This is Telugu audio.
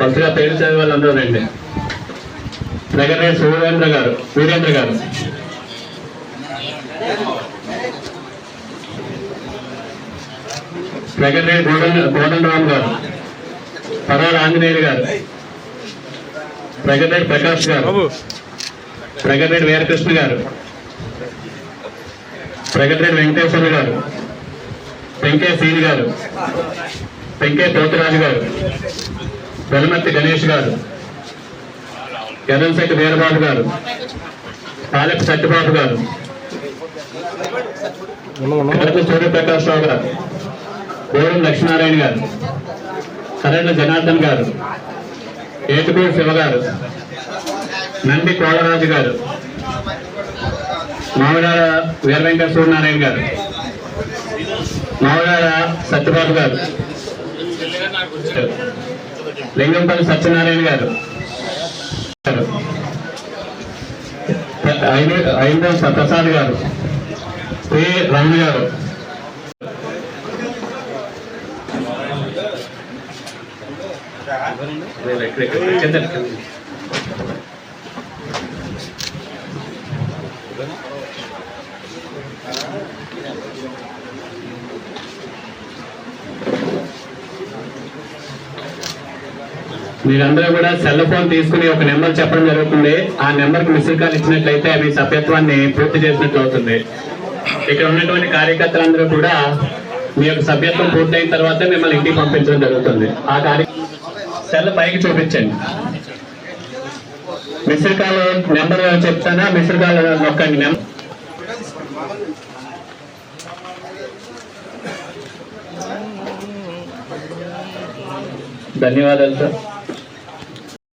ఫస్ట్గా పేరు చదివే వాళ్ళందరూ రండి. సెక్రటరీ సూర్యేంద్ర గారు వీరేంద్ర గారు. సెక్రటరీ కోదండ కోదండరామ్ గారు. పరాల ఆంజనేయులు గారు. సెక్రటరీ ప్రకాష్ గారు. సెక్రటరీ వీరకృష్ణ గారు. సెక్రటరీ వెంకటేశ్వర గారు. వెంకే శ్రీని గారు. వెంకే పోతురాజు గారు. వెలమత్తి గణేష్ గారు యదంశెట్టి వీరబాబు గారు పాలెపు సత్యబాబు గారు కడప సూర్యప్రకాష్ రావు గారు గోరం లక్ష్మీనారాయణ గారు కరెంట్ల జనార్దన్ గారు ఏటుకూరు శివ గారు నంది కోలరాజు గారు మామిడాడ వీరవెంకట సూర్యనారాయణ గారు మామిడాడ సత్యబాబు గారు. లింగంపల్లి సత్యనారాయణ గారు ఐదో ప్రసాద్ గారు శ్రీ రమణ గారు చెందండి మీరందరూ కూడా సెల్ ఫోన్ తీసుకుని ఒక నెంబర్ చెప్పడం జరుగుతుంది. ఆ నెంబర్కి మిస్డ్ కాల్ ఇచ్చినట్లయితే మీ సభ్యత్వాన్ని పూర్తి చేసినట్లు అవుతుంది. ఇక్కడ ఉన్నటువంటి కార్యకర్తలందరూ కూడా మీ యొక్క సభ్యత్వం పూర్తయిన తర్వాత మిమ్మల్ని ఇంటికి పంపించడం జరుగుతుంది. ఆ కార్య సెల్ పైకి చూపించండి. మిస్డ్ కాల్ నెంబర్ చెప్తానా? మిస్డ్ కాల్ నొక్కండి నెంబర్ ధన్యవాదాలు సార్.